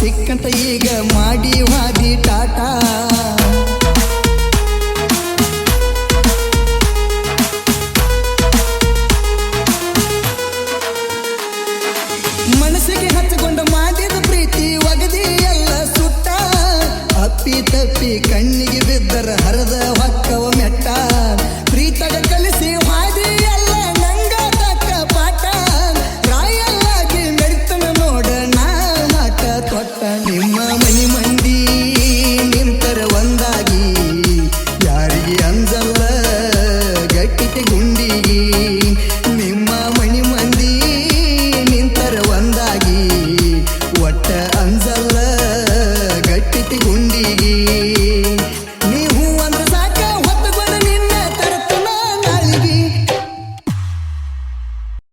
ಸಿಕ್ಕಂತ ಈಗ ಮಾಡಿ ವಾದಿ ಟಾಟಾ. ಮನಸ್ಸಿಗೆ ಹಚ್ಚಿಕೊಂಡು ಮಾಡಿದ ಪ್ರೀತಿ ಒಗದಿ ಎಲ್ಲ ಸುಟ್ಟ. ಅಪ್ಪಿ ತಪ್ಪಿ ಕಣ್ಣಿಗೆ ಬಿದ್ದರು